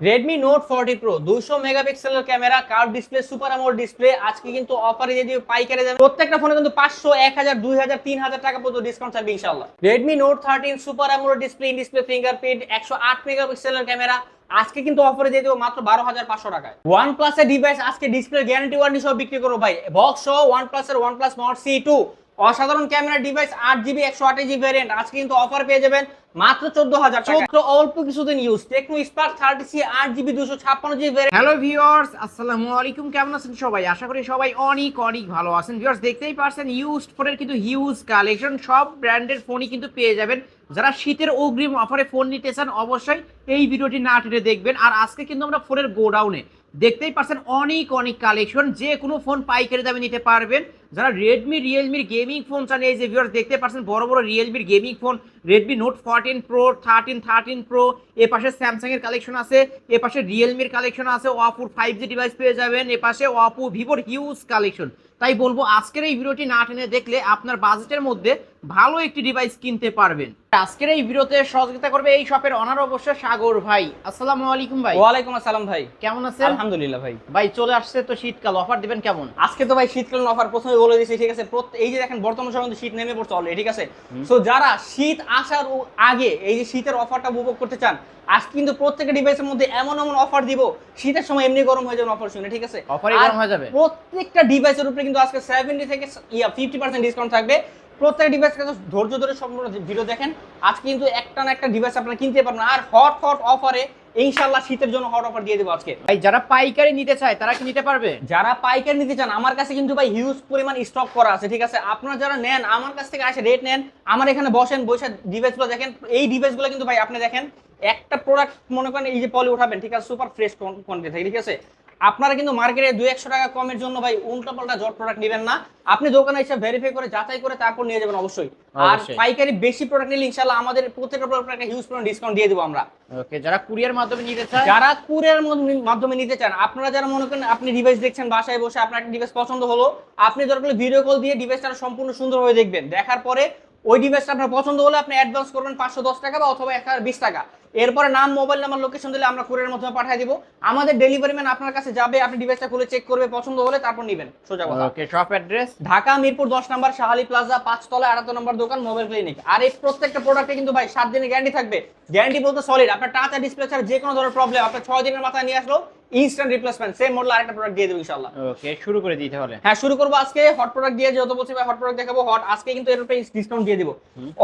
Redmi note forty pro দুশো মেগাপিক্সেলের camera curve display super AMOLED display আজকে কিন্তু অফারে যদি পাইকারি যাবে প্রত্যেকটা ফোনে কিন্তু পাঁচশো, এক হাজার, দুই হাজার, তিন হাজার টাকা পর্যন্ত ডিসকাউন্ট থাকবে ইনশাল্লাহ Redmi Note thirteen super AMOLED display in display fingerprint একশো আট মেগাপিক্সেলের ক্যামেরা, আজকে কিন্তু অফারে দিয়ে দেবো মাত্র বারো হাজার পাঁচশো টাকায়। ওয়ান প্লাসের ডিভাইস আজকে ডিসপ্লে গ্যারান্টি ওয়ারেন্টি সহ বিক্রি করব ভাই। বক্স সহ ওয়ান প্লাসের One Plus Nord C two অসাধারণ ক্যামেরা ডিভাইস আট জিবি একশো আট জিবি ভ্যারিয়েন্ট আজকে কিন্তু অফার পেয়ে যাবেন মাত্র চোদ্দ হাজার মাত্র অল্প কিছুদিন use Tecno Spark thirty C আট জিবি দুশো ছাপ্পান্ন জিবি ভ্যারিয়েন্ট হ্যালো ভিউয়ার্স আসসালামু আলাইকুম। কেমন আছেন সবাই? আশা করি সবাই অনেক অনেক ভালো আছেন। ভিউয়ার্স দেখতেই পারছেন ইউজড ফোনের কিন্তু হিউজ কালেকশন সব ব্র্যান্ডের ফোনই কিন্তু পেয়ে যাবেন। যারা শীতের অগ্রিম অফারে ফোন নিতে চান অবশ্যই এই ভিডিওটি না টেনে দেখবেন। আর আজকে কিন্তু আমরা ফোনের গোডাউনে দেখতেই পারছেন অনেক অনেক কালেকশন যে কোনো ফোন পাইকারি দামে নিতে পারবেন। যারা রেডমি রিয়েলমির গেমিং ফোন চান, এই যে ভিওর দেখতে পাচ্ছেন, বড় বড় রিয়েলমির gaming phone Redmi Note fourteen pro thirteen thirteen pro এ পাশে স্যামসাংয়ের কালেকশন আছে, এ পাশে রিয়েলমির কালেকশন আছে ওয়াপুর ফাইভ জি ডিভাইস পেয়ে যাবেন, এ পাশে ওয়াপু ভিভোর হিউজ কালেকশন তাই বলব আজকের এই ভিডিওটি না টেনে দেখলে আপনার বাজেটের মধ্যে ভালো একটি ডিভাইস কিনতে পারবেন। আজকের এই ভিডিওতে সহযোগিতা করবে এই শপের অনার অবশ্য সাগর ভাই। আসসালামু আলাইকুম ভাই। ওয়ালাইকুম আসসালাম ভাই। কেমন আছেন? আলহামদুলিল্লাহ ভাই। ভাই চলে আসছে তো শীতকাল অফার দিবেন কেমন? আজকে তো ভাই শীতকালীন অফার প্রথমে বলে দিয়েছি ঠিক আছে? এই যে দেখেন বর্তমান সময় শীত নেমে পড়ছে অলরেডি ঠিক আছে? সো যারা শীত আসার আগে এই যে শীতের অফারটা উপভোগ করতে চান আজকে কিন্তু প্রত্যেকটা ডিভাইসের মধ্যে এমন এমন অফার দিব শীতের সময় এমনি গরম হয়ে যাবে অফার শুনে ঠিক আছে? অফার গরম হয়ে যাবে। প্রত্যেকটা ডিভাইসের উপরে কিন্তু আজকে সেভেন্টি থেকে ইয়া ফিফটি পার্সেন্ট ডিসকাউন্ট থাকবে। প্রত্যেক ডিভাইস কিন্তু ধৈর্য ধরে সম্পূর্ণ ভিডিও দেখেন। আজকে কিন্তু একটা না একটা ডিভাইস আপনারা কিনতে পারবেন। আর হট হট অফারে ইনশাল্লাহ শীতের জন্য হট অফার দিয়ে দেবো আজকে। ভাই যারা পাইকারি নিতে চায় তারা কি নিতে পারবে? যারা পাইকারি নিতে চান আমার কাছে কিন্তু ভাই হিউজ পরিমাণ স্টক করা আছে ঠিক আছে? আপনারা যারা নেন আমার কাছ থেকে আসে রেট নেন। আমার এখানে বসেন বসে ডিভাইসগুলো দেখেন। এই ডিভাইসগুলো কিন্তু ভাই আপনি দেখেন একটা প্রোডাক্ট মনে করেন এই যে পলি উঠাবেন ঠিক আছে? সুপার ফ্রেশ কোয়ান্টিটি থাকে ঠিক আছে? আপনারা কিন্তু মার্কেটে দুই একশো টাকা কমের জন্য ভাই উল্টা পাল্টা জট প্রোডাক্ট নেবেন না। আপনি দোকানে এসে ভেরিফাই করে যাচাই করে তারপর নিয়ে যাবেন অবশ্যই। আর পাইকারি বেশি প্রোডাক্ট নিলে ইনশাল্লাহ আমাদের প্রত্যেকটা প্রোডাক্ট হিউজ পরিমাণ ডিসকাউন্ট দিয়ে দেবো আমরা। ওকে যারা কুরিয়ার মাধ্যমে নিতে চান যারা কুরিয়ার মাধ্যমে নিতে চান আপনারা যারা মনে করেন আপনি ডিভাইস দেখছেন বাসায় বসে আপনার একটা ডিভাইস পছন্দ হলো আপনি দরকার ভিডিও কল দিয়ে ডিভাইসটা সম্পূর্ণ সুন্দর হয়ে দেখবেন। দেখার পরে ওই ডিভাইসটা আপনার পছন্দ হলে আপনি অ্যাডভান্স করবেন পাঁচশো দশ টাকা বা অথবা এক হাজার বিশ টাকা। এরপরে নাম মোবাইল নাম্বার লোকেশন দিলে আমরা কুরিয়ার মাধ্যমে পাঠিয়ে দিব। আমাদের ডেলিভারি ম্যান আপনার কাছে যাবে আপনি ডিভাইসটা খুলে চেক করবে পছন্দ হলে তারপর নেবেন। সোজা কথা। Okay shop address Dhaka Mirpur দশ নম্বর শাহালি প্লাজা পাঁচতলা আটাত্তর নম্বর দোকান মোবাইল ক্লিনিক আর এই প্রত্যেকটা প্রোডাক্টে কিন্তু ভাই সাত দিনের গ্যারান্টি থাকবে। গ্যারান্টি বলতে সলিড আপনার টাচ আর ডিসপ্লে ছাড়া যে কোনো ধরনের প্রবলেম আপনার ছয় দিনের মাথায় নিয়ে আসলো ইনস্ট্যান্ট রিপ্লেসমেন্ট সেম মডেল আরেকটা প্রোডাক্ট দিয়ে দেবো ইনশাল্লাহ ওকে শুরু করে দিতে হলে হ্যাঁ শুরু করব আজকে। হট প্রোডাক্ট দিয়ে যত বলছি ভাই হট প্রোডাক্ট দেখাবো হট আজকে কিন্তু এর উপরে ডিসকাউন্ট দিয়ে দিব।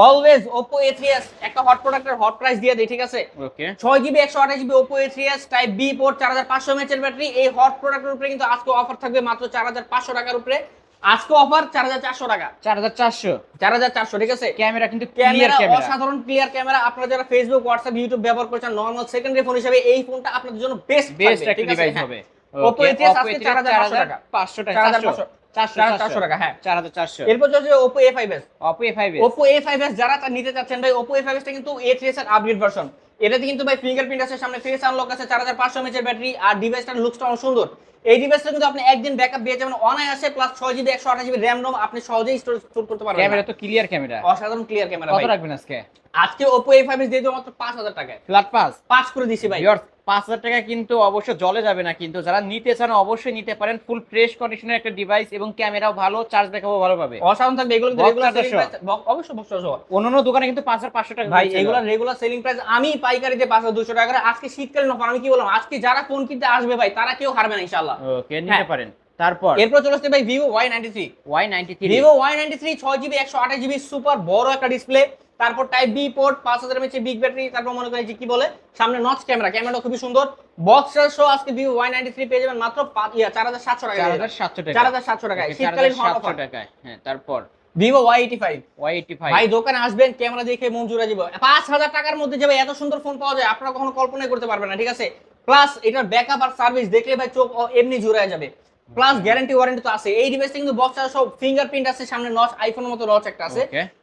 অলওয়েজ এ থ্রি একটা হট প্রোডাক্টের হট প্রাইস দিয়ে দিই ঠিক আছে? ওকে ছয় জিবি একশো আঠাশ GB Oppo A three S type B port চার হাজার পাঁচশো ব্যাটারি এই হট প্রোডাক্টের উপরে কিন্তু আজকে অফার থাকবে মাত্র চার হাজার পাঁচশো টাকার উপরে। আজকে অফার চার হাজার চারশো টাকা। চার হাজার চারশো। চার হাজার চারশো ঠিক আছে? ক্যামেরা কিন্তু ক্যামেরা ক্যামেরা অসাধারণ ক্লিয়ার ক্যামেরা আপনারা যারা ফেসবুক হোয়াটসঅ্যাপ ইউটিউব ব্যবহার করছেন নর্মাল সেকেন্ডারি ফোন হিসেবে এই ফোনটা আপনাদের জন্য বেস্ট বেস্ট একটা ডিভাইস হবে। ওপো এ আজকে চার হাজার পাঁচশো টাকা। পাঁচশো টাকা চার হাজার চারশো। পাঁচশো চারশো চারশো। টাকা হ্যাঁ চার হাজার চারশো। এরপর চলছে Oppo A five S Oppo A five Oppo A five S যারা নিতে চাচ্ছেন ভাই ওপো এ ফাইভ এসটা কিন্তু এ থ্রি এস এর আপগ্রেড ভার্সন এটাতে কিন্তু ভাই ফিঙ্গারপ্রিন্ট আছে সামনে ফেস আনলক আছে চার হাজার পাঁচশো এমএচ ব্যাটারি আর ডিভাইসটার লুকসটা অনেক সুন্দর। এই ডিভাইসটা কিন্তু আপনি একদিন ব্যাকআপ দিয়ে যাবেন অনায়াসে প্লাস ছয় জিবি একশো আঠাশ জিবি র্যাম রোম আপনি সহজেই স্টোর স্টোর করতে পারবেন। ক্যামেরা তো ক্লিয়ার ক্যামেরা অসাধারণ ক্লিয়ার ক্যামেরা কত রাখবেন আজকে? আজকে ওপো এ ফাইভ দিয়ে দেবো মাত্র পাঁচ হাজার টাকায়। ফ্ল্যাট পাস পাঁচ করে দিছি ভাই। পাঁচ হাজার টাকা কিন্তু অবশ্য জলে যাবে না কিন্তু। যারা নিতে চান অবশ্যই নিতে পারেন ফুল ফ্রেশ কন্ডিশনের একটা ডিভাইস এবং ক্যামেরাও ভালো চার্জ দেখাবো ভালো পাবে অসাধারণ থাকবে এগুলো অবশ্যই অন্যান্য দোকানে কিন্তু পাঁচ হাজার পাঁচশো টাকা ভাই এগুলো রেগুলার সেলিং প্রাইস আমি পাইকারিতে পাঁচ হাজার দুশো টাকা করে আজকে শীতকালীন অফার আমি কি বললাম আজকে যারা ফোন কিনতে আসবে ভাই তারা কেউ হারবে না ইনশাল্লাহ ওকে নিতে হ্যাঁ। পারেন। তারপর? এরপর চলে আসছে ভাই Vivo Y ninety three Y ninety three Vivo Y ninety three ছয় জিবি একশো আঠাশ জিবি সুপার বড় একটা ডিসপ্লে তারপর টাইপ বি পোর্ট পাঁচ হাজার এমএচ বিগ ব্যাটারি তারপর মনে করেন যে কি বলে? সামনে নচ ক্যামেরা ক্যামেরাটা খুবই সুন্দর। বক্স সহ আজকে ভিভো ওয়াই নাইনটি থ্রি পেয়ে যাবেন মাত্র ইয়া চার হাজার সাতশো টাকা চার হাজার সাতশো টাকা চার হাজার সাতশো টাকায়। শীতকালীন হট 4700 টাকায়। হ্যাঁ তারপর। Vivo Y eighty five Y eighty five ভাই দোকানে আসবেন ক্যামেরা দেখে মন জুড়ে যাবে। পাঁচ হাজার টাকার মধ্যে যাবে এত সুন্দর ফোন পাওয়া যায় আপনারা কখনো কল্পনাই করতে পারবেন না ঠিক আছে? প্লাস এটার ব্যাকআপ আর সার্ভিস দেখলে ভাই চোখ এমনি জুড়ে যাবে। প্লাস গ্যারান্টি ওয়ারেন্টি তো আছে। এই ডিভাইসটা কিন্তু বক্স সব ফিঙ্গারপ্রিন্ট আছে সামনে নচ আইফোনের মতো নচ একটা আছে।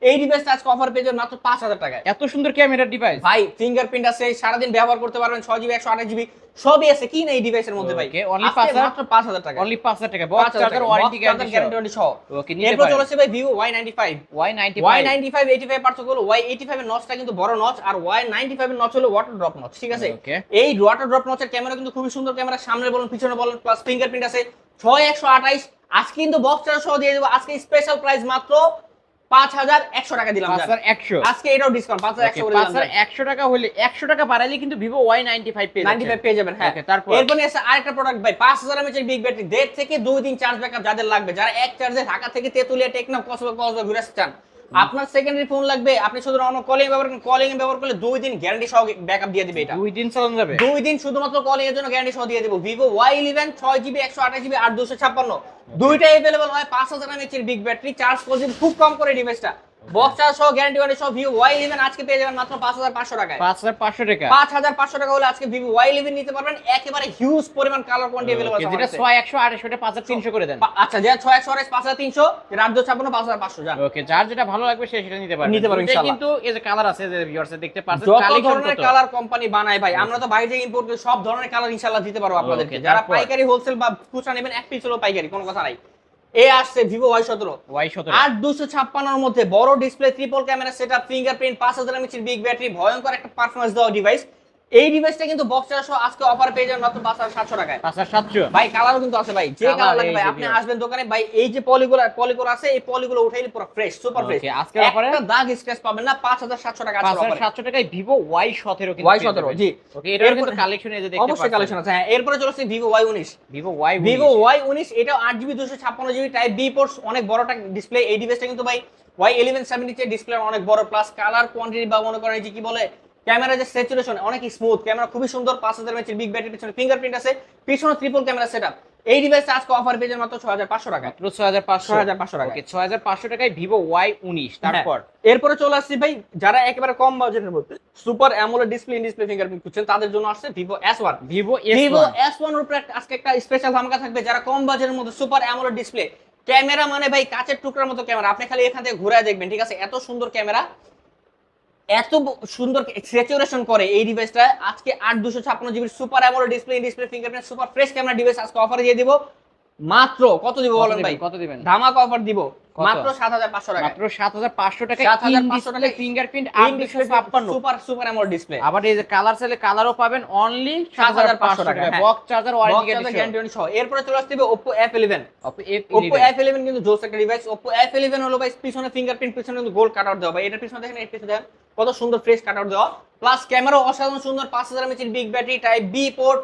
এই ডিভাইসটা আজকে অফার পেয়ে মাত্র পাঁচ হাজার টাকায়। এত সুন্দর ক্যামেরার ডিভাইস ভাই ফিঙ্গারপ্রিন্ট আছে সারাদিন ব্যবহার করতে পারবেন ছয় জিবি একশো আঠাশ জিবি সবই আছে কি না এই ডিভাইসের মধ্যে ভাই? আজকে 5,000 মাত্র পাঁচ হাজার টাকা অনলি 5000 টাকা box charger warranty guarantee guarantee সহ। ওকে নিতে পারেন চলেছে ভাই Vivo Y ninety five Y ninety Y ninety five eighty five পার্থক্য হলো ওয়াই এইটি ফাইভ এর নচটা কিন্তু বড় নচ আর ওয়াই নাইনটি ফাইভ এর নচ হলো ওয়াটার ড্রপ নচ ঠিক আছে? এই ওয়াটার ড্রপ নচের ক্যামেরা কিন্তু খুবই সুন্দর ক্যামেরা সামনে বলুন পিছনে বলুন প্লাস ফিঙ্গারপ্রিন্ট আছে ছয় একশো আঠাইশ আজকে কিন্তু বক্স চার্জ সহ দিয়ে দেবো আজকে স্পেশাল প্রাইস মাত্র পাঁচ হাজার একশো টাকা দিলাম। 5100 আজকে এটাও ডিসকাউন্ট পাঁচ হাজার একশো। 5100 টাকা হলে 100 টাকা বাড়াইলে কিন্তু ভিভো ওয়াই নাইনটি ফাইভ পেয়ে 95 পেয়ে যাবেন হ্যাঁ তারপর? এরপরে আছে আরেকটা প্রোডাক্ট ভাই পাঁচ হাজার এমএচের বিগ ব্যাটারি দেড় থেকে দুই দিন চার্জ ব্যাকআপ যাদের লাগবে যারা এক চার্জে ঢাকা থেকে তেতুলিয়া টেকনাফ কসবা কসবা ঘুরে চান আপনার সেকেন্ডারি ফোন লাগবে আপনি শুধু অন্য কলিং ব্যবহার করেন কলিং ব্যবহার করলে দুই দিন গ্যারান্টি সহ ব্যাকআপ দিয়ে দিবে এটা। দুই দিন চালানো যাবে? দুই দিন শুধুমাত্র কলিং এর জন্য গ্যারান্টি সহ দিয়ে দেবো। ভিভো ওয়াই ইলেভেন ছয় জিবি একশো আঠাশ জিবি আর দুশো ছাপ্পান্ন। দুইটাই এভেলেবল হয় পাঁচ হাজার এমএচ এর বিগ ব্যাটারি চার্জ করে খুব কম করে ডিভাইসটা বক্স সহ গ্যারান্টি ওয়ারেন্টি সহ ভিভো ওয়াই ইলেভেন আজকে পেয়ে যাবেন মাত্র পাঁচ হাজার পাঁচশো টাকায়। 5500 টাকা। পাঁচ হাজার পাঁচশো টাকা হলে আজকে ভিভো ওয়াই ইলেভেন নিতে পারবেন। একেবারে হিউজ পরিমাণ কালার কোয়ান্টি এভেলেবল Okay, যেটা 6128 ওটা 5300 করে দেন। আচ্ছা যে ছয় একশো আড়াইশ পাঁচ হাজার তিনশো রাজ্য ছাপ্পান্ন পাঁচ হাজার পাঁচশো জান ওকে যার যেটা ভালো লাগবে সে সেটা নিতে পারবে নিতে পারবে, কিন্তু এই যে কালার আছে যে ভিউয়ার্স দেখতে পাচ্ছেন যত ধরনের কালার কোম্পানি বানায় ভাই আমরা তো বাইরে থেকে ইম্পোর্ট করি সব ধরনের কালার ইনশাল্লাহ দিতে পারব আপনাদেরকে। যারা পাইকারি হোলসেল বা খুচরা নেবেন এক পিস হলো পাইকারি কোনো কথা নাই। এ আসছে ভিভো ওয়াই সতেরো। Y17 আট দুশো ছাপ্পান্নর মধ্যে বড় display triple camera setup fingerprint পাঁচ হাজার এমএচের বিগ ব্যাটারি ভয়ঙ্কর একটা পারফরমেন্স দেওয়া ডিভাইস এই ডিভাইসটা কিন্তু বক্স সহ আজকে অফার পেয়ে যাবেন মাত্র পাঁচ হাজার সাতশো টাকায়। 5700 ভাই কালারও কিন্তু আছে ভাই যে কালার লাগে ভাই আপনি আসবেন দোকানে ভাই এই যে পলিগুলো পলিগুলো আছে এই পলিগুলো উঠাইলে পুরো ফ্রেশ সুপার ফ্রেশ offer এ? একটা দাগ স্ক্র্যাচ পাবেন না 5700 টাকা আছে অফারে 5700 টাকায় ভিভো Y17 কিন্তু Y17 জি। ওকে এটার কিন্তু কালেকশন এই যে দেখতে অবশ্যই কালেকশন আছে হ্যাঁ এরপরে চলে আসছে ভিভো ওয়াই উনিশ। ভিভো Y আট জিবি দুশো ছাপ্পান্ন জিবি টাইপ বি পোর্টস অনেক বড়টা ডিসপ্লে এই ডিভাইসটা কিন্তু ভাই ওয়াই ইলেভেন সেভেন্টি ডিসপ্লে অনেক বড় প্লাস কালার কোয়ান্টিটি বা মনে করেন যে কি বলে ক্যামেরা যে স্যাচুরেশন অনেক স্মুথ ক্যামেরা খুবই সুন্দর পাঁচ হাজার এমএচের বিগ ব্যাটারি পিছনে ফিঙ্গারপ্রিন্ট আছে পিছনে ট্রিপল ক্যামেরা সেটআপ এই ডিভাইসটা আজকে অফার পেয়ে যাবেন মাত্র ছয় হাজার পাঁচশো টাকা মাত্র 6500 6500 টাকা। ওকে 6500 টাকায় ভিভো Y19 তারপর হ্যাঁ। এরপরে চলে আসছি ভাই যারা একেবারে কম বাজেটের মধ্যে super AMOLED display in display fingerprint খুঁজছেন তাদের জন্য আসছে Vivo S one Vivo Vivo S1 S one উপরে আজকে একটা স্পেশাল ধামাকা থাকবে যারা কম বাজেটের মধ্যে সুপার অ্যামোলেড ডিসপ্লে ক্যামেরা মানে ভাই কাচের টুকরার মতো ক্যামেরা আপনি খালি এখান থেকে ঘুরে দেখবেন ঠিক আছে? এত সুন্দর ক্যামেরা এত সুন্দর স্যাচুরেশন করে এই ডিভাইসটা আজকে আট দুশো ছাপ্পান্ন জিবির super AMOLED display display fingerprint super fresh camera device আজকে অফারে দিয়ে দিব। মাত্র কত দিব বলেন ভাই? কত দিবেন? ধামাকা অফার দিব। মাত্র সাত হাজার পাঁচশো টাকা মাত্র 7500 টাকায় 7500 টাকায় fingerprint 856 super super AMOLED display আবার এই যে কালার চাইলে কালারও পাবেন অনলি 7500 টাকা। বক্স চার্জার ওয়ারেন্টি গ্যারান্টি সহ। এরপরে চলে আসতে হবে Oppo F11 Oppo Oppo F11 F11 কিন্তু জোস একটা ডিভাইস Oppo F11 হলো ভাই পিছনে ফিঙ্গারপ্রিন্ট পিছনে কিন্তু গোল্ড কাট আউট দেওয়া। ভাই এটার পিছনে দেখেন এর পিছনে দেখেন কত সুন্দর ফ্রেশ কাট আউট দেওয়া প্লাস ক্যামেরা অসাধারণ সুন্দর 5000 mAh big battery type B port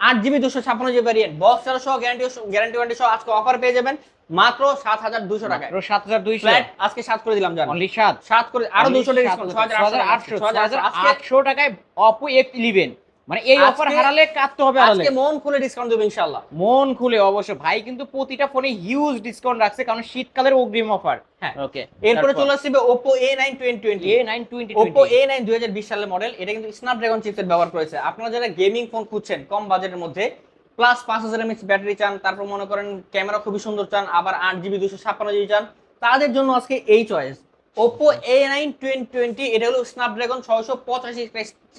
আট জিবি দুশো ছাপ্পান্ন জিবি ভ্যারিয়েন্ট বক্স চার্জ সহ গ্যারান্টি গ্যারান্টি ওয়ারেন্টি সহ আজকে অফার পেয়ে যাবেন মাত্র সাত হাজার দুশো টাকায়। মাত্র 7200 ফ্ল্যাট আজকে সাত করে দিলাম জানো। সাত। সাত করে আরও দুশো টাকা হাজার আটশো ছয় হাজার আজকে 6800 টাকায় Oppo F11 মানে এই অফার হারালে কাটতে হবে আজকে মন খুলে ডিসকাউন্ট দেবো ইনশাল্লাহ মন খুলে অবশ্য ভাই কিন্তু প্রতিটা ফোনে হিউজ ডিসকাউন্ট রাখছে কারণ শীতকালের অগ্রিম অফার হ্যাঁ। ওকে এরপরে চলে আসবে Oppo A9 2020 A920 Oppo A9 2020 সালের মডেল এটা কিন্তু স্ন্যাপড্রাগন চিপসেট ব্যবহার করেছে। আপনারা যারা গেমিং ফোন খুঁজছেন কম বাজেটের মধ্যে প্লাস পাঁচ হাজার এমএচ ব্যাটারি চান তারপর মনে করেন ক্যামেরা খুবই সুন্দর চান আবার আট জিবি দুশো ছাপ্পান্ন জিবি চান তাদের জন্য আজকে এই চয়েস Oppo A9 2020 এটা হলো স্ন্যাপড্রাগন ছয়শো পঁচাশি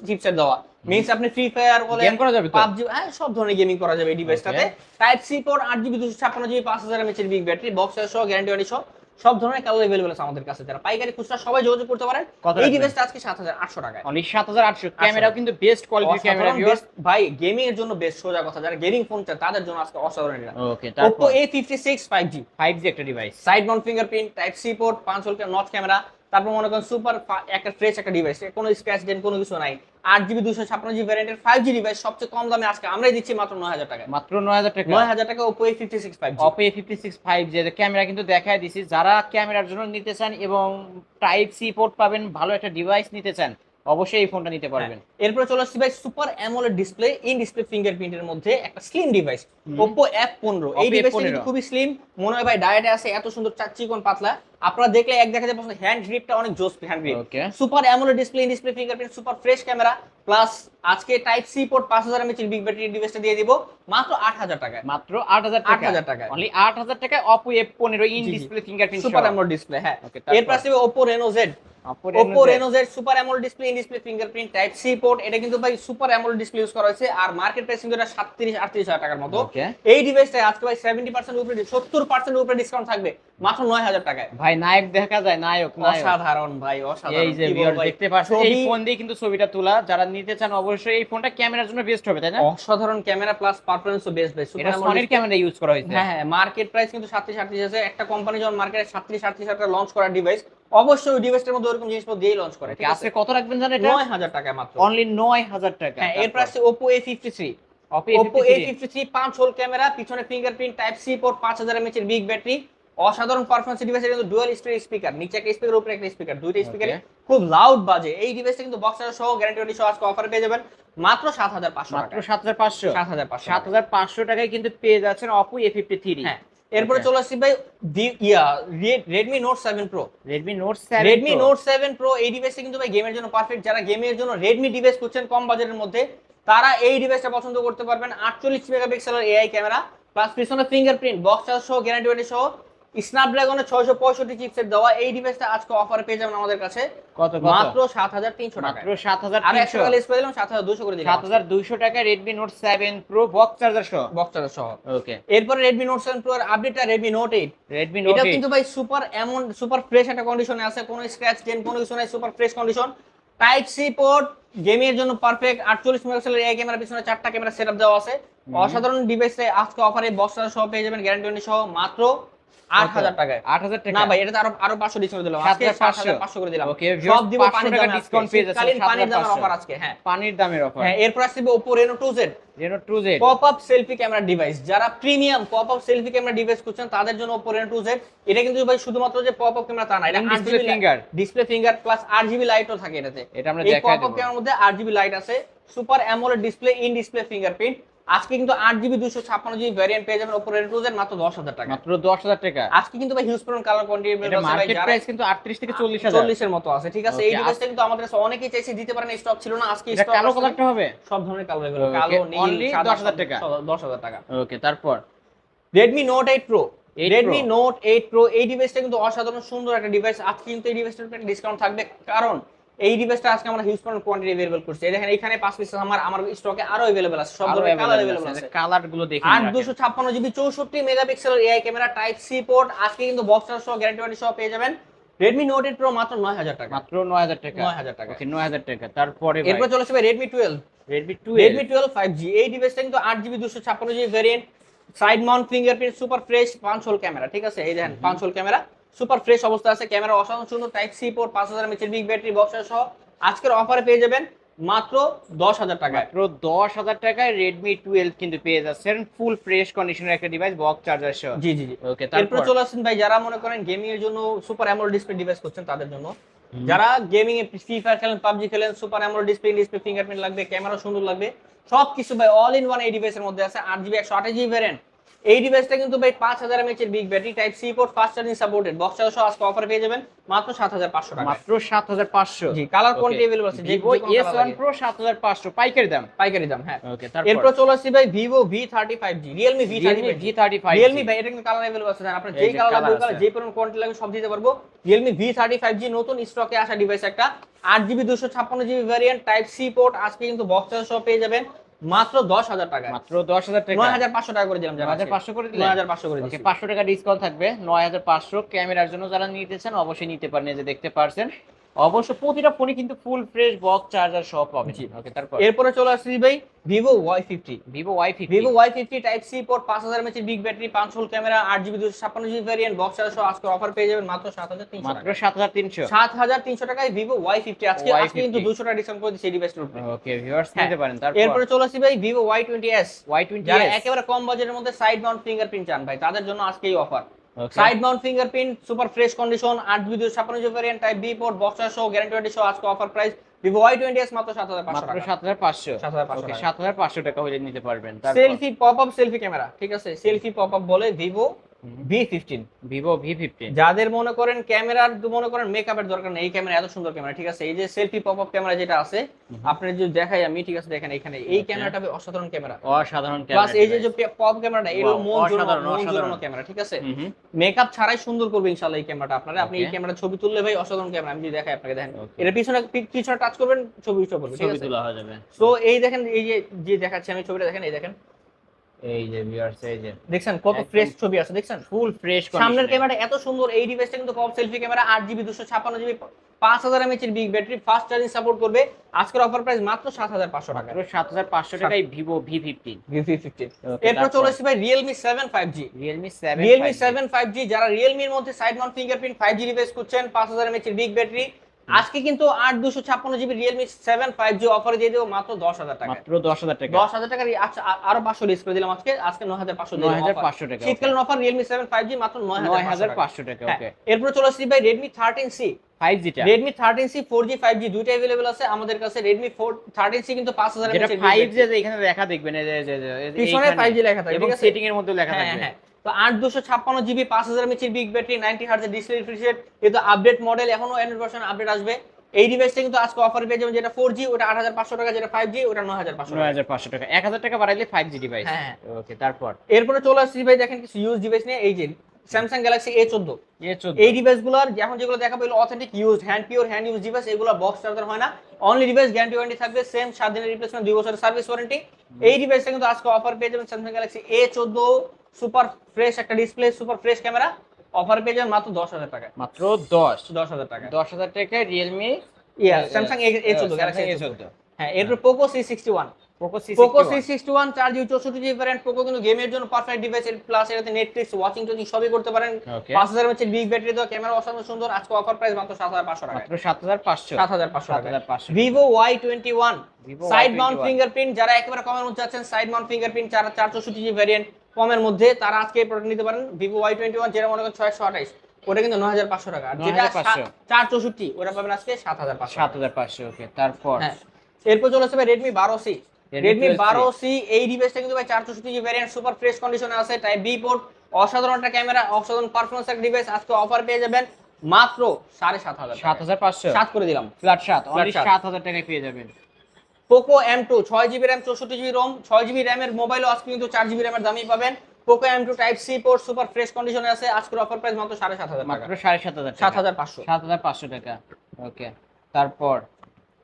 চিপসেট দেওয়া। মিন্স আপনি ফ্রি ফায়ার বলে গেম করা যাবে পাবজি হ্যাঁ সব ধরনের গেমিং করা যাবে এই ডিভাইসটাতে টাইপ সি পোর্ট আট জিবি দুশো ছাপ্পান্ন জিবি পাঁচ হাজার এমএচের বিগ ব্যাটারি বক্স সহ গ্যারান্টি ওয়ারেন্টি সহ। সব ধরনের কালার अवेलेबल আছে আমাদের কাছে যারা পাইকারি খুচরা সবাই যোগাযোগ করতে পারেন কত এই রাখবেন? ডিভাইসটা আজকে সাত হাজার আটশো টাকায় অনলি 7800 ক্যামেরাও কিন্তু বেস্ট কোয়ালিটির ক্যামেরা অসাধারণ best- ভাই গেমিং এর জন্য বেস্ট সোজা কথা যারা গেমিং ফোন চায় তাদের জন্য আজকে অসাধারণ এটা ওকে Oppo তারপর A56 5G 5G একটা device side mount fingerprint type C port punch hole notch camera তারপর মনে করেন সুপার একটা ফ্রেশ একটা ডিভাইস কোনো স্ক্র্যাচ ডেন্ট কোনো কিছু নাই আট জিবি দুশো ছাপ্পান্ন জিবি ভ্যারিয়েন্টের ফাইভ জি ডিভাইস সবচেয়ে কম দামে আজকে আমরাই দিচ্ছি মাত্র নয় হাজার টাকা মাত্র 9000 টাকা? নয় হাজার টাকা Oppo A fifty six five Oppo A fifty six five G camera কিন্তু দেখায় দিছি যারা ক্যামেরার জন্য নিতে চান এবং টাইপ সি পোর্ট পাবেন ভালো একটা ডিভাইস নিতে চান অবশ্যই এই ফোনটা নিতে পারবেন। এরপরে চলে আসছি ভাই super AMOLED display in display ফিঙ্গারপ্রিন্টের মধ্যে একটা স্লিম ডিভাইস। Oppo F15 এই ডিভাইসটা কিন্তু খুবই স্লিম মনে হয় ভাই ডায়েটে আছে এত সুন্দর চার চিকন পাতলা। আপনারা দেখলে এক দেখা যায় হ্যান্ড গ্রিপটা অনেক জোস hand grip super AMOLED display in display fingerprint super fresh camera plus আজকে টাইপ সি পোর্ট পাঁচ হাজার এমএচ বিগ ব্যাটারি ডিভাইসটা দিয়ে দিব মাত্র আট হাজার টাকায়। মাত্র আট হাজার টাকা 8,000 টাকায়। অনলি আট হাজার টাকায় অপো এফ পনেরো in G, G. Display fingerprint super AMOLED display হ্যাঁ। এরপর আসবে Oppo Reno Z Oppo Reno Z. Super AMOLED display in display fingerprint type C port এটা কিন্তু ভাই সুপার অ্যামোলেড ডিসপ্লে ইউজ করা হয়েছে আর মার্কেট প্রাইস কিন্তু এটা সাতত্রিশ আটত্রিশ হাজার টাকার মতো। এই ডিভাইসটা আজকে ভাই সেভেন্টি পার্সেন্ট উপরে সত্তর পার্সেন্ট উপরে ডিসকাউন্ট থাকবে মাত্র নয় হাজার টাকায়। ভাই নায়ক দেখা যায় নায়ক অসাধারণ ভাই অসাধারণ। এই যে ভাই, দেখতে পাচ্ছেন এই ফোন দিয়ে কিন্তু ছবিটা তোলা। যারা নিতে চান অবশ্যই এই ফোনটা ক্যামেরার জন্য বেস্ট হবে তাই না? অসাধারণ ক্যামেরা প্লাস পারফরমেন্সও বেস্ট ভাই। এটা সুপার সনির ক্যামেরা ইউজ করা হয়েছে। হ্যাঁ হ্যাঁ মার্কেট প্রাইস কিন্তু সাতত্রিশ আটত্রিশ আছে। একটা কোম্পানি যখন মার্কেটে সাতত্রিশ আটত্রিশ হাজার লঞ্চ করা ডিভাইস অবশ্যই ওই ডিভাইসটার মধ্যে ওরকম জিনিসপত্র দিয়েই লঞ্চ করে। আজকে কত রাখবেন জানেন এটা? নয় হাজার টাকায় মাত্র। অনলি নয় হাজার টাকা। হ্যাঁ এ ফিফটি থ্রি পাঁচ হোল ক্যামেরা পিছনে ফিঙ্গারপ্রিন্ট টাইপ সি পোর্ট পাঁচ হাজার এমএচ এর বিগ ব্যাটারি অসাধারণ পারফরমেন্স ডিভাইস কিন্তু ডুয়াল স্টোরেজ স্পিকার নিচে একটা স্পিকার উপরে একটা স্পিকার দুইটা স্পিকার খুব লাউড বাজে। এই ডিভাইসটা কিন্তু বক্সার সহ গ্যারান্টি সহ আজকে অফার পেয়ে যাবেন। মাত্র সাত হাজার পাঁচশো মাত্র টাকা সাত হাজার পাঁচশো। সাত হাজার পাঁচশো সাত হাজার পাঁচশো টাকায় কিন্তু পেয়ে যাচ্ছেন ফিফটি থ্রি হ্যাঁ। এরপরে চলে আসছি ভাই yeah Redmi Note seven Pro Redmi Note seven Redmi Note seven Pro এই ডিভাইসটা কিন্তু ভাই গেমের জন্য পারফেক্ট যারা গেমের জন্য রেডমি ডিভাইস খুঁজছেন কম বাজেটের মধ্যে তারা এই ডিভাইসটা পছন্দ করতে পারবেন। আটচল্লিশ মেগাপিক্সেলের এআই ক্যামেরা প্লাস পিছনে ফিঙ্গারপ্রিন্ট বক্স সহ গ্যারান্টি ওয়ারেন্টি সহ স্ন্যাপড্রাগনের ছয়শো পঁয়ষট্টি চিপসেট দেওয়া এই ডিভাইসটা আজকে অফার পেয়ে যাবেন আমাদের কাছে। কত মাত্র সাত হাজার তিনশো টাকা সাত হাজার আর একশো টাকা লেস করে দিলাম সাত হাজার দুশো করে দিলাম। সাত হাজার দুইশো টাকা Redmi Note seven Pro box charger সহ। বক্স চার্জ সহ। ওকে এরপরে রেডমি নোট সেভেন প্রো এর আপডেটটা Redmi Note eight Redmi Note এটা কিন্তু ভাই সুপার এমন সুপার ফ্রেশ একটা কন্ডিশনে আছে কোনো স্ক্র্যাচ ডেন্ট কোনো কিছু নাই super fresh condition type C port গেমের জন্য পারফেক্ট আটচল্লিশ মেগাপিক্সেলের এই ক্যামেরা পিছনে চারটা ক্যামেরা সেটআপ দেওয়া আছে। অসাধারণ ডিভাইসে আজকে অফারে বক্স সহ পেয়ে যাবেন গ্যারান্টি সহ। মাত্র আট হাজার টাকায়। আট হাজার টাকা না ভাই এটা আরও আরও পাঁচশো ডিসকাউন্ট দিলাম। আজকে 7,500 পাঁচশো। করে দিলাম। Okay, সব দিব পানির টাকা দামে পেয়ে যাচ্ছেন, পানির দামের অফার আজকে হ্যাঁ। পানির দামের অফার হ্যাঁ এরপর আসবে Oppo Reno two Z Reno two Z pop up selfie camera device যারা premium pop up selfie camera device খুঁজছেন তাদের জন্য Reno 2Z এটা কিন্তু ভাই শুধুমাত্র যে পপ আপ ক্যামেরা তা না এটা ডিসপ্লে ফিঙ্গার প্লাস আরজিবি লাইটও থাকে এটাতে। এটা আমরা এই পপ আপ দেবো। ক্যামেরার মধ্যে আরজিবি লাইট আছে। Super AMOLED display in display fingerprint আজকে কিন্তু আট জিবি দুশো ছাপ্পান্ন জিবি ভ্যারিয়েন্ট পেয়ে যাবেন Reno 2Z মাত্র দশ হাজার টাকা। মাত্র দশ হাজার টাকা। আজকে কিন্তু ভাই হিউজ পরিমাণ কালার কোয়ান্টিটি মার্কেট প্রাইস কিন্তু আটত্রিশ থেকে চল্লিশ হাজার। চল্লিশের মতো আছে ঠিক আছে? এই ডিভাইসটা কিন্তু আমাদের কাছে অনেকেই চাইছে দিতে পারেন স্টক ছিল না আজকে স্টক কালো কালারটা হবে? সব ধরনের কালার কালো নীল সাদা 10,000 টাকা। দশ হাজার টাকা। ওকে তারপর? Redmi Note eight Pro 8 Redmi. Note eight Pro এই ডিভাইসটা কিন্তু অসাধারণ সুন্দর একটা ডিভাইস আজকে কিন্তু এই ডিভাইসটার ডিসকাউন্ট থাকবে। কারণ এই ডিভাইসটা আজকে আমরা হিউজ পরিমাণ কোয়ান্টিটি अवेलेबल করছি এই দেখেন এখানে পাঁচ পিস আমার আমার স্টকে আরো अवेलेबल আছে সব ধরনের কালার अवेलेबल আছে কালার গুলো দেখে আট দুশো ছাপ্পান্ন জিবি চৌষট্টি মেগাপিক্সেলের AI camera type C port আজকে কিন্তু বক্স সহ গ্যারান্টি ওয়ারেন্টি সহ পেয়ে যাবেন রেডমি নোট এইট প্রো মাত্র নয় হাজার টাকা মাত্র নয় হাজার টাকা নয় হাজার টাকা ওকে নয় হাজার টাকা তারপরে এরপর চলে আসবে Redmi twelve Redmi two Redmi twelve five G এই ডিভাইসটা কিন্তু আট জিবি দুশো ছাপ্পান্ন GB variant side mount fingerprint super fresh punch hole camera ঠিক আছে এই দেখেন পাঁচ হোল ক্যামেরা সুপার ফ্রেশ অবস্থা আছে ক্যামেরা অসাধারণ সুন্দর টাইপ সি পোর্ট পাঁচ হাজার বিগ ব্যাটারি বক্সার সহ। আজকের অফারে পেয়ে যাবেন মাত্র দশ হাজার টাকায়। মাত্র দশ হাজার টাকায় রেডমি টুয়েলভ কিন্তু পেয়ে যাচ্ছেন ফুল ফ্রেশ কন্ডিশনের একটা ডিভাইস বক্স চার্জার সহ। জি জি জি। ওকে তারপর? চলে আসছেন ভাই যারা মনে করেন গেমিং এর জন্য সুপার অ্যামোলেড ডিসপ্লে ডিভাইস করছেন তাদের জন্য। যারা গেমিং এ ফ্রি ফায়ার খেলেন পাবজি খেলেন super AMOLED display display fingerprint লাগবে ক্যামেরা সুন্দর লাগবে। সব কিছু ভাই অল ইন ওয়ান এই ডিভাইসের মধ্যে আছে আট জিবি একশো আঠাশ জিবি ভ্যারিয়েন্ট এই ডিভাইসটা কিন্তু ভাই পাঁচ হাজার এমএচ এর big battery type C port fast charging supported box charge সহ আজকে অফার পেয়ে যাবেন মাত্র সাত হাজার পাঁচশো টাকা মাত্র সাত হাজার পাঁচশো জি কালার কোয়ান্টিটি अवेलेबल আছে যে ভিভো এস ওয়ান প্রো সাত হাজার পাঁচশো পাইকারি দাম পাইকারি দাম হ্যাঁ ওকে এরপর তারপর চলে আসছি ভাই Vivo V thirty five G Realme V thirty Realme G thirty five Realme ভাই এটা কিন্তু কালার अवेलेबल আছে জানেন আপনার এই যেই যে কালার লাগবে colour কালার আছে। যেই পরিমাণ কোয়ান্টিটি লাগবে সব দিতে পারবো Realme V thirty five G নতুন স্টকে আসা ডিভাইস একটা আট জিবি দুশো ছাপ্পান্ন GB variant type C port আজকে কিন্তু বক্স সহ পেয়ে যাবেন মাত্র দশ হাজার টাকা মাত্র দশ হাজার টাকা। নয় হাজার পাঁচশো টাকা করে দিলাম হাজার পাঁচশো করে দিলাম হাজার পাঁচশো করে দিচ্ছি পাঁচশো টাকা ডিসকাউন্ট থাকবে। নয় হাজার পাঁচশো ক্যামেরার জন্য যারা নিতে চান অবশ্যই নিতে পারেন যে দেখতে পারছেন। অবশ্য প্রতিটা ফোনই কিন্তু ফুল ফ্রেশ বক্স চার্জার সহ পাবেন জি। ওকে তারপর? এরপরে চলে আসছি ভাই Vivo Y fifty Vivo Y fifty Vivo Y fifty type C port পাঁচ হাজার এমএচ বিগ ব্যাটারি পাঁচ হোল ক্যামেরা আট জিবি দুশো ছাপ্পান্ন জিবি ভ্যারিয়েন্ট বক্স চার্জার সহ আজকে অফার পেয়ে যাবেন মাত্র সাত হাজার তিনশো মাত্র সাত হাজার তিনশো। সাত হাজার তিনশো টাকায় ভিভো ওয়াই ফিফটি আজকে আজকে কিন্তু দুশো টাকা ডিসকাউন্ট করে দিচ্ছে এই ডিভাইসটার উপরে। Okay viewers. নিতে পারেন। তারপর? এরপরে চলে আসছি ভাই Vivo Y twenty S Y twenty একেবারে কম বাজেটের মধ্যে সাইড মাউন্ট ফিঙ্গারপ্রিন্ট চান ভাই তাদের জন্য আজকে এই offer side mount fingerprint super fresh condition আট দুই দুই ছাপ্পান্ন GB variant type B port boxer সহ গ্যারান্টি ওয়ারেন্টি সহ আজকে offer price Vivo Y twenty S মাত্র সাত হাজার পাঁচশো মাত্র সাত হাজার পাঁচশো। 7,500 ওকে টাকা। সাত হাজার পাঁচশো টাকা হলে নিতে পারবেন। Selfie pop up selfie camera ঠিক আছে? সেলফি পপ আপ বলে Vivo V fifteen Vivo V fifteen যাদের মনে করেন ক্যামেরার মনে করেন মেকআপের দরকার নেই এই ক্যামেরা এত সুন্দর ক্যামেরা ঠিক আছে? এই যে সেলফি পপ আপ ক্যামেরা যেটা আছে আপনি যদি দেখাই আমি ঠিক আছে দেখেন এখানে এই Okay. ক্যামেরাটা অসাধারণ ক্যামেরা। অসাধারণ প্লাস ক্যামেরা এই যে যে পপ ক্যামেরাটা এটা মন জোরানো ক্যামেরা ঠিক আছে? মেকআপ ছাড়াই সুন্দর করবে ইনশাআল্লাহ এই ক্যামেরাটা আপনারা। আপনি এই ক্যামেরা ছবি তুললে ভাই অসাধারণ ক্যামেরা আমি যদি দেখাই আপনাকে দেখেন. এটা পিছনে পিছনে টাচ করবেন ছবি উঠে পড়বে ঠিক ছবি আছে? তোলা হয়ে যাবে। সো এই দেখেন এই যে যে দেখাচ্ছি আমি ছবিটা দেখেন এই দেখেন। এই যে ভিউয়ার্স এই যে। দেখছেন কত। ফ্রেশ ছবি আছে দেখছেন? ফুল ফ্রেশ সামনের ক্যামেরাটা এত সুন্দর এই ডিভাইসটা কিন্তু পপ সেলফি ক্যামেরা আট জিবি দুশো ছাপ্পান্ন জিবি পাঁচ হাজার এমএচ এর big battery fast charging support করবে। আজকের অফার প্রাইস মাত্র সাত হাজার পাঁচশো টাকা। মাত্র সাত হাজার পাঁচশো টাকায় Vivo V fifteen Vivo fifteen এরপর চলে এসেছি ভাই Realme seven five G Realme Realme seven five G যারা রিয়েলমির মধ্যে side mount fingerprint five G device করছেন পাঁচ হাজার এমএচ এর বিগ ব্যাটারি আজকে কিন্তু আট দুশো ছাপ্পান্ন GB Realme seven five G অফারে দিয়ে দেবো মাত্র দশ হাজার টাকা। মাত্র দশ হাজার টাকা। দশ হাজার টাকার আচ্ছা আরও পাঁচশো ডিস করে দিলাম আজকে আজকে নয় হাজার পাঁচশো নয় হাজার পাঁচশো টাকা শীতকালীন offer Realme seven five G মাত্র নয় হাজার পাঁচশো টাকা। হ্যাঁ, এরপর চলে আসছি ভাই Redmi thirteen C five জিটা Redmi thirteen C four G five G দুইটা অ্যাভেলেবল আছে আমাদের কাছে। রেডমি ফোর থার্টিন সি কিন্তু পাঁচ হাজার ফাইভ যে এখানে লেখা দেখবেন পিছনে এইখানে। 5G লেখা থাকবে, এবং সেটিং এর মধ্যে লেখা থাকবে। হ্যাঁ। তো আট দুশো ছাপ্পান্ন জিবি পাঁচ হাজার এমএচের বিগ ব্যাটারি নাইনটি হার্জের ডিসপ্লে রিফ্রেশ এটা আপডেট মডেল এখনও অ্যান্ড্রয়েড ভার্সন আপডেট আসবে। এই ডিভাইসটা কিন্তু আজকে অফার পেয়ে যাবেন যেটা ফোর জি ওটা আট হাজার পাঁচশো টাকা যেটা ফাইভ জি ওটা নয় হাজার পাঁচশো হাজার পাঁচশো টাকা। এক হাজার টাকা বাড়াইলে ফাইভ জি ডিভাইস হ্যাঁ। ওকে তারপর? এরপরে চলে আসছি ভাই দেখেন কিছু ইউজ ডিভাইস নিয়ে। এই যে স্যামসাং গ্যালাক্সি এ চোদ্দ এ চোদ্দ এই ডিভাইসগুলোর এখন যেগুলো দেখাবো এগুলো authentic use hand pure hand use device এগুলো বক্স চার্জার হয় না। অনলি ডিভাইস গ্যারান্টি ওয়ারেন্টি থাকবে সেম সাত দিনের রিপ্লেসমেন্ট দুই বছরের সার্ভিস ওয়ারেন্টি এই ডিভাইসটা কিন্তু আজকে অফার পেয়ে যাবেন স্যামসাং গ্যালাক্সি এ চোদ্দ সুপার ফ্রেশ একটা display super fresh camera offer পেয়ে যাবেন মাত্র দশ হাজার টাকা মাত্র দশ। দশ হাজার টাকা দশ হাজার টাকায় রিয়েলমি ইয়া স্যামসাং এ চোদ্দ গ্যালাক্সি এ চোদ্দ। হ্যাঁ এরপর Poco C sixty one Poco C sixty one চার জিবি চৌষট্টি জিবি ভ্যারিয়েন্ট পোকো কিন্তু গেমের জন্য পারফেক্ট ডিভাইস প্লাস এটাতে নেটফ্লিক্স ওয়াচিং টোচিং সবই করতে পারেন। পাঁচ হাজার এমএচ বিগ ব্যাটারি দেওয়া ক্যামেরা অসাধারণ সুন্দর আজকে অফার প্রাইস মাত্র সাত হাজার পাঁচশো টাকা মাত্র সাত হাজার পাঁচশো। সাত হাজার পাঁচশো সাত টাকা হাজার পাঁচশো। Vivo Y twenty one side mount fingerprint যারা একেবারে কমের মধ্যে আছেন সাইড মাউন্ট ফিঙ্গারপ্রিন্ট চার চার চৌষট্টি জিবি ভ্যারিয়েন্ট কমের মধ্যে তারা আজকে এই প্রোডাক্ট নিতে পারেন। ভিভো ওয়াই টোয়েন্টি ওয়ান যেটা মনে করেন ছয়শো আঠাইশ ওটা কিন্তু নয় হাজার পাঁচশো টাকা। আর যেটা চার চৌষট্টি ওটা পাবেন আজকে সাত হাজার পাঁচশো সাত হাজার পাঁচশো ওকে তারপর? হ্যাঁ এরপর চলে আসবে রেডমি বারো সি রেডমি বারো সি এই ডিভাইসটা কিন্তু ভাই চার চৌষট্টি জিবি ভ্যারিয়েন্ট সুপার ফ্রেশ কন্ডিশনে আছে টাইপ বি পোর্ট অসাধারণ একটা ক্যামেরা অসাধারণ পারফরমেন্স একটা ডিভাইস আজকে অফার পেয়ে যাবেন মাত্র সাড়ে সাত হাজার সাত হাজার পাঁচশো? সাত করে দিলাম। ফ্ল্যাট সাত। সাত হাজার টাকায় পেয়ে যাবেন। পোকো এম টু ছয় জিবি র্যাম চৌষট্টি জিবি রোম ছয় জিবি র্যামের মোবাইলও আজকে কিন্তু চার জিবি র্যামের দামই পাবেন। Poco M two type C port super fresh কন্ডিশনে আছে আজকের অফার প্রাইস মাত্র সাড়ে সাত হাজার মাত্র সাড়ে সাত হাজার সাত হাজার পাঁচশো। সাত হাজার পাঁচশো টাকা। ওকে তারপর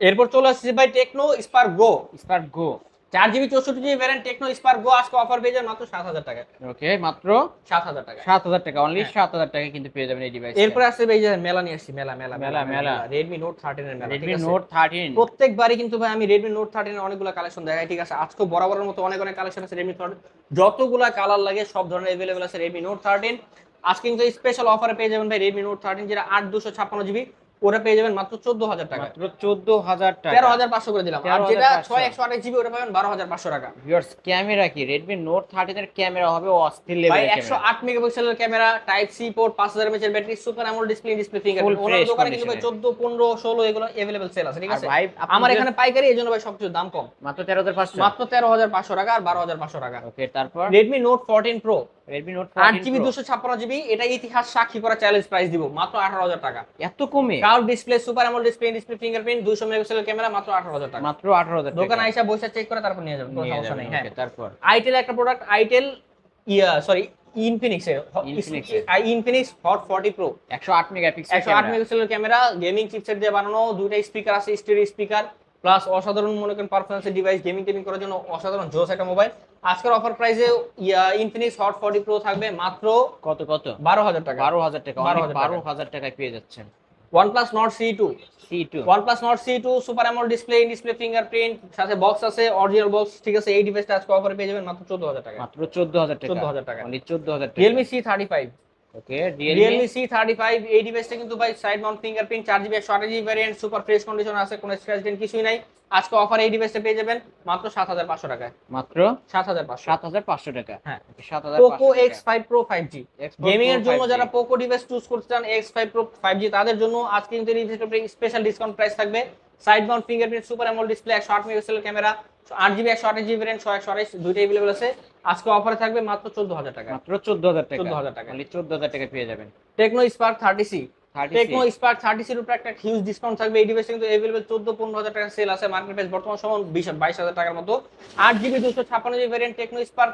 এরপর চলে আসছে ভাই Tecno Spark Go Spark Go চার জিবি চৌষট্টি জিবি টেকনো স্পার্ক গো আজকে অফার পেয়ে যাবেন মাত্র সাত হাজার টাকা। ওকে মাত্র সাত হাজার টাকা। সাত হাজার টাকা অনলি হ্যাঁ। সাত হাজার টাকা কিন্তু পেয়ে যাবেন এই ডিভাইস এরপরে আসছে ভাই যে মেলা নিয়ে আসছি মেলা মেলা মেলা, মেলা। রেডমি নোট থার্টিন এর মেলা রেডমি নোট থার্টিন প্রত্যেকবারই কিন্তু ভাই আমি রেডমি নোট থার্টিন অনেকগুলো কালেকশন দেখাই ঠিক আছে? আজকে বরাবরের মতো অনেক অনেক কালেকশন আছে রেডমি থার্টিন যতগুলা কালার লাগে সব ধরনের অ্যাভেলেবেল আছে রেডমি নোট থার্টিন আজকে কিন্তু স্পেশাল অফারে পেয়ে যাবেন ভাই রেডমি নোট থার্টিন যেটা আট দুশো ছাপ্পান্ন জিবি। ওটা পেয়ে যাবেন মাত্র চোদ্দ হাজার টাকা মাত্র চোদ্দ হাজার টাকা। তেরো হাজার পাঁচশো করে দিলাম। আর 13,500 যেটা ছয় একশো আঠাশ জিবি ওটা পাবেন বারো হাজার পাঁচশো টাকা। ভিউয়ার্স ক্যামেরা কি? রেডমি নোট থার্টিন এর ক্যামেরা হবে অস্থির ভাই লেভেলের একশো আট মেগাপিক্সেলের ক্যামেরা টাইপ সি পোর্ট পাঁচ হাজার এমএচ এর battery super AMOLED display display finger ওনার দোকানে কিন্তু ভাই চোদ্দ পনেরো ষোলো এগুলো অ্যাভেলেবেল সেল আছে ঠিক আছে? ভাই আমার এখানে পাইকারি এই জন্য ভাই সবকিছু দাম কম। মাত্র তেরো হাজার পাঁচশো? মাত্র তেরো হাজার পাঁচশো টাকা আর বারো হাজার পাঁচশো টাকা। ওকে তারপর? Redmi Note fourteen Pro Note আট জিবি দুশো ছাপ্পান্ন জিবি এটা ইতিহাস সাক্ষী করা চ্যালেঞ্জ প্রাইস দিব মাত্র আঠারো হাজার টাকা। এত কমে? Curve display super AMOLED display display fingerprint দুশো মেগাপিক্সেলের ক্যামেরা মাত্র আঠারো হাজার টাকা। মাত্র আঠারো হাজার দোকানে আইসা বসে চেক করে তারপর নিয়ে যাবেন কোনো সমস্যা নেই হ্যাঁ। তারপর? আইটেল একটা product itel yeah sorry Infinix এর। ইনফিনিক্স হট ফর্টি প্রো একশো আট মেগাপিক্সেল একশো আট মেগাপিক্সেলের ক্যামেরা গেমিং চিপসেট দিয়ে বানানো দুইটা স্পিকার আছে স্টেরিও স্পিকার প্লাস অসাধারণ মনে করেন পারফরমেন্সের ডিভাইস গেমিং টেমিং করার জন্য অসাধারণ জোস একটা মোবাইল আজকের অফার প্রাইসে ইনফিনিক্স হট ফর্টি প্রো থাকবে মাত্র কত কত? বারো হাজার টাকা। বারো হাজার টাকা বারো হাজার টাকায় পেয়ে যাচ্ছেন। Two C two one not C two super AMOLED display display fingerprint সাথে বক্স আছে অরিজিনাল বক্স ঠিক আছে এই ডিভাইসটা আজকে অফারে পেয়ে যাবেন মাত্র চোদ্দ হাজার টাকা। মাত্র চোদ্দ হাজার টাকা। 14,000 টাকা। চোদ্দ হাজার টাকা। Realme C thirty five okay Realme Realme C thirty five এই ডিভাইসটা কিন্তু ভাই সাইড মাউন্ট ফিঙ্গারপ্রিন্ট চার জিবি একশো আঠাশ GB variant super fresh condition আছে কোনো স্ক্র্যাচ ডেন্ট কিছুই নাই। আজকে অফার এই ডিভাইসটা পেয়ে যাবেন মাত্র সাত হাজার পাঁচশো টাকায়। মাত্র? সাত হাজার পাঁচশো। সাত হাজার পাঁচশো টাকা? হ্যাঁ। সাত হাজার Poco X five Pro five G gaming এর জন্য যারা পোকো ডিভাইস চুজ করতে চান X five Pro five G তাদের জন্য আজকে কিন্তু এই স্পেশাল ডিসকাউন্ট প্রাইস থাকবে। Side mount fingerprint super AMOLED display একশো আট মেগাপিক্সেলের ক্যামেরা আট জিবি একশো আঠাশ জিবি র্যাম একশো আঠাশ দুইটা অ্যাভেলেবল আছে। আজকে অফারে থাকবে মাত্র চোদ্দ হাজার টাকা। মাত্র চোদ্দ হাজার টাকা। 14,000 টাকা। চোদ্দ হাজার টাকা পেয়ে যাবেন। Tecno Spark thirty C Tecno Spark thirty সির উপরে একটা হিউজ ডিসকাউন্ট থাকবে। এই ডিভাইসে কিন্তু অ্যাভেলেবল চোদ্দ পনেরো হাজার টাকা সেল আছে। মার্কেট প্রাইস বর্তমান সময় বিশ বাইশ হাজার টাকার মতো। আট জিবি দুশো ছাপ্পান্ন GB variant Tecno Spark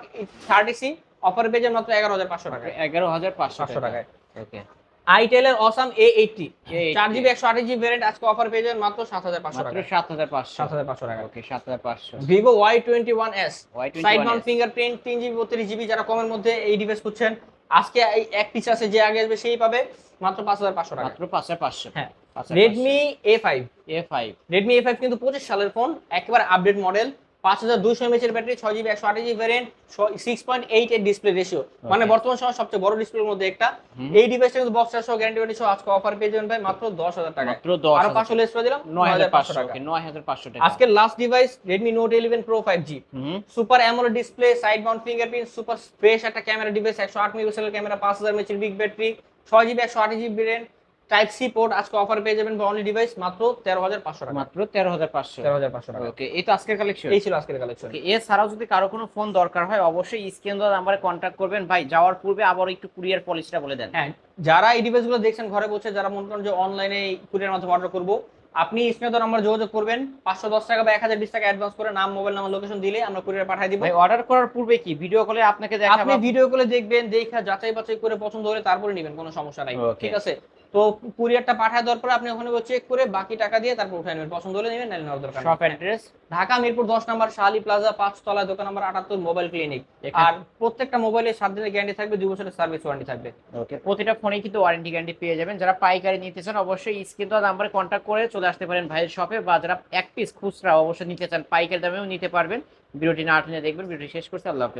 thirty C অফারে পেয়ে মাত্র এগারো হাজার পাঁচশো টাকা এগারো হাজার পাঁচশো পাঁচশো টাকায়। ওকে আইটেলের অসাম এ এইটটি A80 চার জিবি একশো আঠাশ জিবি ভ্যারিয়েন্ট আজকে অফার পেয়ে যাবেন মাত্র সাত হাজার পাঁচশো টাকা সাত হাজার পাঁচশো। সাত হাজার পাঁচশো টাকা ওকে সাত হাজার পাঁচশো। Vivo Y twenty one S Y21s side mount fingerprint তিন জিবি বত্রিশ জিবি যারা কমের মধ্যে এই ডিভাইস খুঁজছেন আজকে এই এক পিস আছে যে আগে আসবে সেই পাবে মাত্র পাঁচ হাজার পাঁচশো টাকা মাত্র পাঁচ হাজার পাঁচশো। হ্যাঁ। Redmi A five A five Redmi A five কিন্তু পঁচিশ সালের ফোন একেবারে আপডেট মডেল পাঁচ হাজার দুইশো এমএচ এর ব্যাটারি ছয় জিবি একশো আঠাশ GB variant six point eight এর ডিসপ্লে রেশিও মানে বর্তমান সময় সবচেয়ে বড় ডিসপ্লের মধ্যে একটা। এই ডিভাইসটা কিন্তু বক্স সহ গ্যারান্টি ওয়ারেন্টি সহ আজকে অফার পেয়ে যাবেন ভাই মাত্র দশ হাজার টাকা মাত্র দশ আরও পাঁচশো লেস করে দিলাম নয় হাজার পাঁচশো টাকা। নয় হাজার পাঁচশো টাকা। আজকের last device Redmi Note eleven Pro five G super AMOLED display side mount fingerprint super fresh একটা ক্যামেরা ডিভাইস একশো আট মেগাপিক্সেলের ক্যামেরা পাঁচ হাজার এমএচের বিগ ব্যাটারি ছয় জিবি একশো আট GB RAM type C port আজকে অফার পেয়ে যাবেন বা অনলি ডিভাইস মাত্র তেরো হাজার পাঁচশো টাকা। মাত্র তেরো হাজার পাঁচশো। তেরো হাজার পাঁচশো টাকা। ওকে এই তো আজকের কালেকশন এই ছিল আজকের কালেকশন এছাড়াও যদি কারও কোনো ফোন দরকার হয় অবশ্যই স্ক্রিন দেওয়া নাম্বারে কন্ট্যাক্ট করবেন। ভাই যাওয়ার পূর্বে আবার একটু কুরিয়ার পলিসিটা বলে দেন। হ্যাঁ যারা এই ডিভাইসগুলো দেখছেন ঘরে বসে যারা মনে করেন যে অনলাইনে কুরিয়ার মাধ্যমে অর্ডার করব আপনি স্ক্রিনে তো নাম্বার যোগাযোগ করবেন। পাঁচশো দশ টাকা বা এক হাজার বিশ টাকা অ্যাডভান্স করে নাম মোবাইল নাম্বার লোকেশন দিলে আমরা কুরিয়ার পাঠিয়ে দিব। ভাই অর্ডার করার পূর্বে কি? ভিডিও কলে আপনাকে আপনি ভিডিও কলে দেখবেন দেখা যাচাই বাছাই করে পছন্দ হলে তারপরে নেবেন কোনো সমস্যা নাই। ঠিক আছে? তো কুরিয়ারটা পাঠায় দেওয়ার পরে আপনি ওখানে চেক করে বাকি টাকা দিয়ে তারপর উঠায় নেবেন। পছন্দ হলে নেবেন নাহলে নেওয়ার দরকার নেই। শপ অ্যাড্রেস ঢাকা মিরপুর দশ নম্বর শালি প্লাজা পাঁচ তলা দোকান নম্বর আটাত্তর মোবাইল ক্লিনিক। আর প্রত্যেকটা মোবাইলে সাত দিনের গ্যারান্টি থাকবে দুই বছরের সার্ভিস ওয়ারেন্টি থাকবে। ওকে প্রতিটা ফোনে কিন্তু ওয়ারেন্টি গ্যারান্টি পেয়ে যাবেন। যারা পাইকারি নিতে চান অবশ্যই স্ক্রিন দেওয়া নাম্বারে কন্ট্যাক্ট করে চলে আসতে পারেন ভাইয়ের শপে বা যারা এক পিস খুচরা অবশ্যই নিতে চান পাইকারি দামেও নিতে পারবেন। ভিডিওটি না টেনে দেখবেন ভিডিওটি শেষ করতে আল্লাহ হাফেজ।